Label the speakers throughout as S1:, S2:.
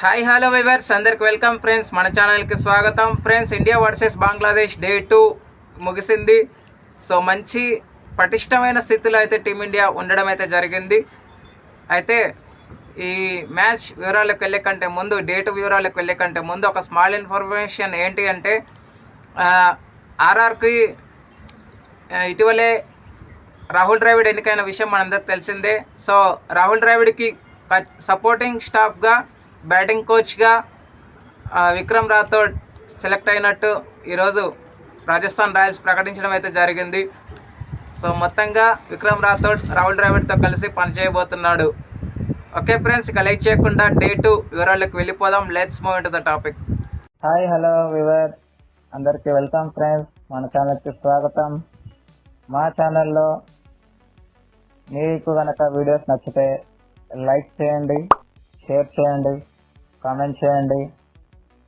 S1: Hi hello viewers అందరికి welcome friends మన ఛానల్కి స్వాగతం. Friends India versus Bangladesh day two ముగిసింది. సో మంచి పటిష్టమైన స్థితిలో అయితే టీమిండియా ఉండడం అయితే జరిగింది. అయితే ఈ మ్యాచ్ వివరాలకు వెళ్ళే కంటే ముందు డే వివరాలకు వెళ్ళే కంటే ముందు ఒక స్మాల్ ఇన్ఫర్మేషన్ ఏంటి అంటే ఆర్ఆర్కి ఇటీవలే రాహుల్ ద్రావిడ్ ఎన్నికైన విషయం మనందరికి తెలిసిందే. సో రాహుల్ ద్రావిడ్కి సపోర్టింగ్ స్టాఫ్గా బ్యాటింగ్ కోచ్గా ఆ, విక్రమ్ రాథోడ్ సెలెక్ట్ అయినట్టు ఈరోజు రాజస్థాన్ రాయల్స్ ప్రకటించడం అయితే జరిగింది. సో మొత్తంగా విక్రమ్ రాథోడ్ రాహుల్ ద్రావిడ్తో కలిసి పనిచేయబోతున్నాడు. ఓకే ఫ్రెండ్స్ ఇక లైక్ చేయకుండా డే టూ వివరాలకు వెళ్ళిపోదాం. Let's move into the topic
S2: hi hello viewer అందరికీ వెల్కమ్ ఫ్రెండ్స్ మన ఛానల్కి స్వాగతం. మా ఛానల్లో మీకు కనుక వీడియోస్ నచ్చితే లైక్ చేయండి. షేర్ చేయండి కామెంట్ చేయండి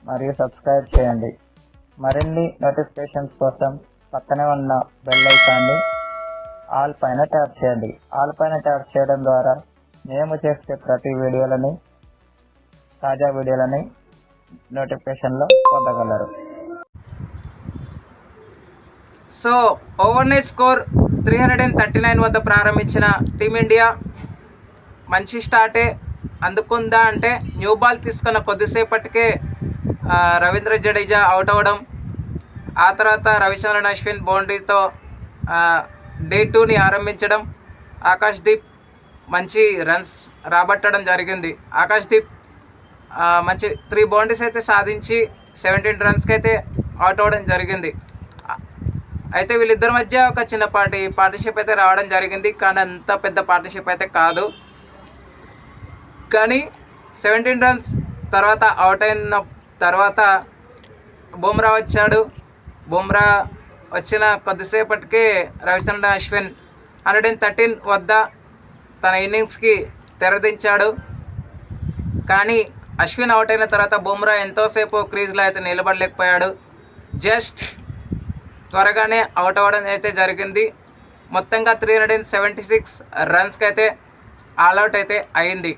S2: మరియు సబ్స్క్రైబ్ చేయండి. మరిన్ని నోటిఫికేషన్స్ కోసం పక్కనే ఉన్న బెల్ ఐకాన్ని ఆల్ పైన ట్యాప్ చేయండి. ఆల్ పైన ట్యాప్ చేయడం ద్వారా మేము చేసే ప్రతి వీడియోలని తాజా వీడియోలని నోటిఫికేషన్లో పొందగలరు.
S1: So overnight score three hundred and thirty nine వద్ద ప్రారంభించిన టీమిండియా మంచి స్టార్టే. అందుకుందా అంటే న్యూ బాల్ తీసుకున్న కొద్దిసేపటికే రవీంద్ర జడేజా అవుట్ అవ్వడం ఆ తర్వాత రవిచంద్రన్ అశ్విన్ బౌండరీతో డే టూని ఆరంభించడం ఆకాష్ దీప్ మంచి రన్స్ రాబట్టడం జరిగింది. ఆకాష్ దీప్ మంచి త్రీ బౌండరీస్ అయితే సాధించి సెవెంటీన్ రన్స్కి అయితే అవుట్ అవ్వడం జరిగింది. అయితే వీళ్ళిద్దరి మధ్య ఒక చిన్నపాటి పార్ట్నర్షిప్ అయితే రావడం జరిగింది. కానీ అంత పెద్ద పార్ట్నర్షిప్ అయితే కాదు. కానీ సెవెంటీన్ రన్స్ తర్వాత అవుట్ అయిన తర్వాత బుమ్రా వచ్చాడు. బుమ్రా వచ్చిన కొద్దిసేపటికే Ravichandran Ashwin hundred and thirteen వద్ద తన ఇన్నింగ్స్కి తెరదించాడు. కానీ అశ్విన్ అవుట్ అయిన తర్వాత బుమ్రా ఎంతోసేపు క్రీజ్లో అయితే నిలబడలేకపోయాడు. జస్ట్ త్వరగానే అవుట్ అవ్వడం అయితే జరిగింది. మొత్తంగా three hundred and seventy six రన్స్కి అయితే ఆల్అవుట్ అయితే అయింది.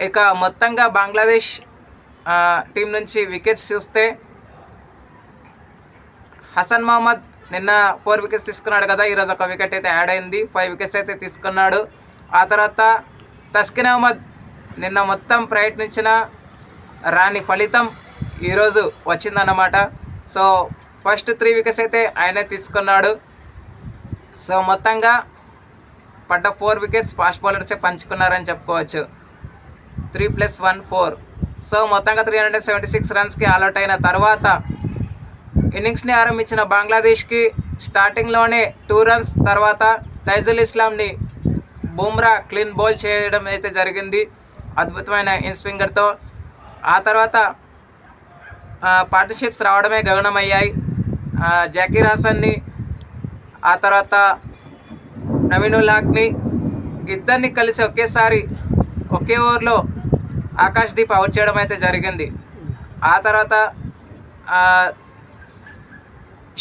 S1: ఇక మొత్తంగా బంగ్లాదేశ్ టీం నుంచి వికెట్స్ చూస్తే హసన్ మహమ్మద్ నిన్న ఫోర్ వికెట్స్ తీసుకున్నాడు కదా ఈరోజు ఒక వికెట్ అయితే యాడ్ అయింది. ఫైవ్ వికెట్స్ అయితే తీసుకున్నాడు. ఆ తర్వాత తస్కిన్ అహ్మద్ నిన్న మొత్తం ప్రయత్నించిన రాని ఫలితం ఈరోజు వచ్చిందన్నమాట. సో ఫస్ట్ త్రీ వికెట్స్ అయితే ఆయనే తీసుకున్నాడు. సో మొత్తంగా పడ్డ ఫోర్ వికెట్స్ ఫాస్ట్ బౌలర్సే పంచుకున్నారని చెప్పుకోవచ్చు. Three plus one four. So మొత్తంగా త్రీ హండ్రెడ్ సెవెంటీ సిక్స్ రన్స్కి ఆల్అౌట్ అయిన తర్వాత ఇన్నింగ్స్ని ఆరంభించిన బంగ్లాదేశ్కి స్టార్టింగ్లోనే టూ రన్స్ తర్వాత తైజుల్ ఇస్లాంని బుమ్రా క్లీన్ బౌల్ చేయడం అయితే జరిగింది. అద్భుతమైన ఇన్ స్వింగర్తో. ఆ తర్వాత పార్ట్నర్షిప్స్ రావడమే గగనమయ్యాయి. జాకీర్ హాసన్ని హసన్ని ఆ తర్వాత నవీనుల్లాక్ని ఇద్దరిని కలిసి ఒకేసారి ఒకే ఓవర్లో ఆకాష్ దీప్ అవుట్ చేయడం అయితే జరిగింది. ఆ తర్వాత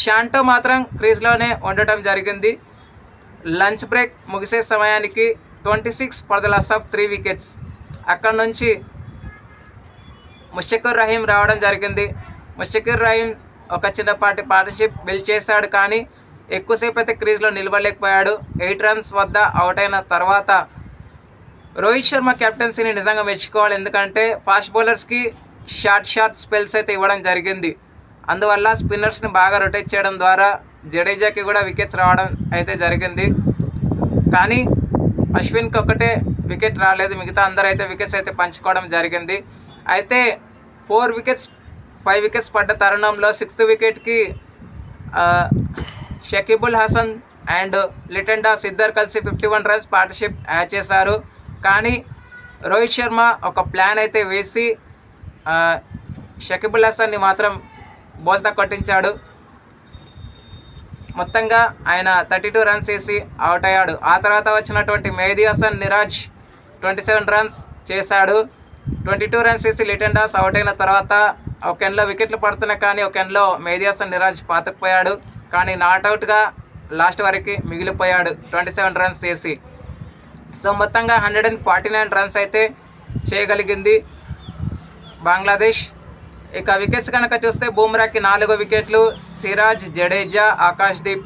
S1: షాంటో మాత్రం క్రీజ్లోనే ఉండటం జరిగింది. లంచ్ బ్రేక్ ముగిసే సమయానికి twenty six for the loss of three wickets. అక్కడ నుంచి ముషకుర్ రహీం రావడం జరిగింది. ముషకుర్ రహీం ఒక చిన్నపాటి పార్ట్నర్షిప్ బిల్డ్ చేశాడు కానీ ఎక్కువసేపు అయితే క్రీజ్లో నిలబడలేకపోయాడు. ఎయిట్ రన్స్ వద్ద అవుట్ అయిన తర్వాత రోహిత్ శర్మ కెప్టెన్సీని నిజంగా మెచ్చుకోవాలి. ఎందుకంటే ఫాస్ట్ బౌలర్స్కి షార్ట్ షార్ట్ స్పెల్స్ అయితే ఇవ్వడం జరిగింది. అందువల్ల స్పిన్నర్స్ని బాగా రొటేట్ చేయడం ద్వారా జడేజాకి కూడా వికెట్స్ రావడం అయితే జరిగింది. కానీ అశ్విన్కి ఒకటే వికెట్ రాలేదు. మిగతా అందరూ అయితే వికెట్స్ అయితే పంచుకోవడం జరిగింది. అయితే ఫోర్ వికెట్స్ ఫైవ్ వికెట్స్ పడ్డ తరుణంలో సిక్స్త్ వికెట్కి షకీబుల్ హసన్ అండ్ లిటెండాస్ ఇద్దరు కలిసి fifty one runs partnership add చేశారు. కానీ రోహిత్ శర్మ ఒక ప్లాన్ అయితే వేసి షకీబుల్ హసన్ని మాత్రం బోల్తా కొట్టించాడు. మొత్తంగా ఆయన థర్టీ టూ రన్స్ వేసి అవుట్ అయ్యాడు. ఆ తర్వాత వచ్చినటువంటి Mehidy Hasan Miraz twenty seven runs చేశాడు. ట్వంటీ టూ రన్స్ వేసి లిటన్ డాస్ అవుట్ అయిన తర్వాత ఒక ఎండ్లో వికెట్లు పడుతున్నాయి కానీ ఒక ఎండ్లో మెహదీ హసన్ నిరాజ్ పాతుకుపోయాడు. కానీ నాట్అవుట్గా లాస్ట్ వరకు మిగిలిపోయాడు ట్వంటీ సెవెన్ రన్స్ వేసి. సో మొత్తంగా hundred and forty nine runs అయితే చేయగలిగింది బంగ్లాదేశ్. ఇక వికెట్స్ కనుక చూస్తే బూమ్రాకి నాలుగు వికెట్లు సిరాజ్ జడేజా ఆకాష్దీప్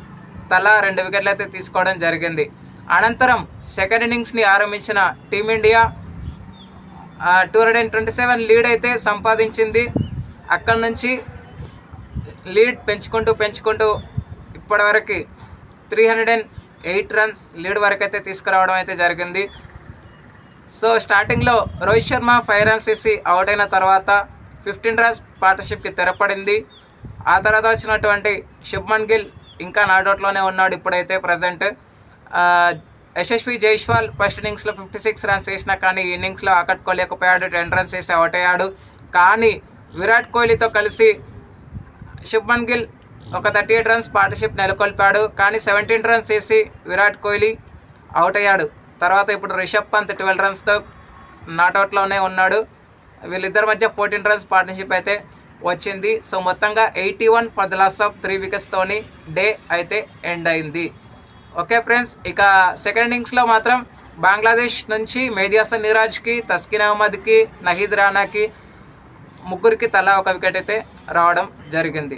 S1: తలా రెండు వికెట్లు అయితే తీసుకోవడం జరిగింది. అనంతరం సెకండ్ ఇన్నింగ్స్ని ఆరంభించిన team India two hundred and twenty seven lead అయితే సంపాదించింది. అక్కడి నుంచి లీడ్ పెంచుకుంటూ పెంచుకుంటూ ఇప్పటివరకు three hundred and eight runs lead వరకు అయితే తీసుకురావడం అయితే జరిగింది. సో స్టార్టింగ్లో రోహిత్ శర్మ ఫైవ్ రన్స్ వేసి అవుట్ అయిన తర్వాత ఫిఫ్టీన్ రన్స్ పార్ట్నర్షిప్కి తెరపడింది. ఆ తర్వాత వచ్చినటువంటి శుభ్మన్ గిల్ ఇంకా నాట్అవుట్లోనే ఉన్నాడు ఇప్పుడైతే ప్రజెంట్. యశస్వి జైష్వాల్ ఫస్ట్ ఇన్నింగ్స్లో ఫిఫ్టీ సిక్స్ రన్స్ వేసినా కానీ ఇన్నింగ్స్లో ఆకట్టుకోలేకపోయాడు. టెన్ రన్స్ వేసి అవుట్ అయ్యాడు. కానీ విరాట్ కోహ్లీతో కలిసి శుభ్మన్ గిల్ ఒక థర్టీ ఎయిట్ రన్స్ పార్ట్నర్షిప్ నెలకొల్పాడు. కానీ సెవెంటీన్ రన్స్ వేసి విరాట్ కోహ్లీ అవుట్ అయ్యాడు. తర్వాత ఇప్పుడు రిషబ్ పంత్ ట్వెల్వ్ రన్స్తో నాట్అవుట్లోనే ఉన్నాడు. వీళ్ళిద్దరి మధ్య ఫోర్టీన్ రన్స్ పార్ట్నర్షిప్ అయితే వచ్చింది. సో మొత్తంగా eighty one for the loss of three వికెట్స్తోని day అయితే ఎండ్ అయింది. ఓకే ఫ్రెండ్స్ ఇక సెకండ్ ఇన్నింగ్స్లో మాత్రం బంగ్లాదేశ్ నుంచి మేధియాసన్ నీరాజ్కి తస్కిన్ అహ్మద్కి నహీద్ రానాకి ముగ్గురికి తలా ఒక వికెట్ అయితే రావడం జరిగింది.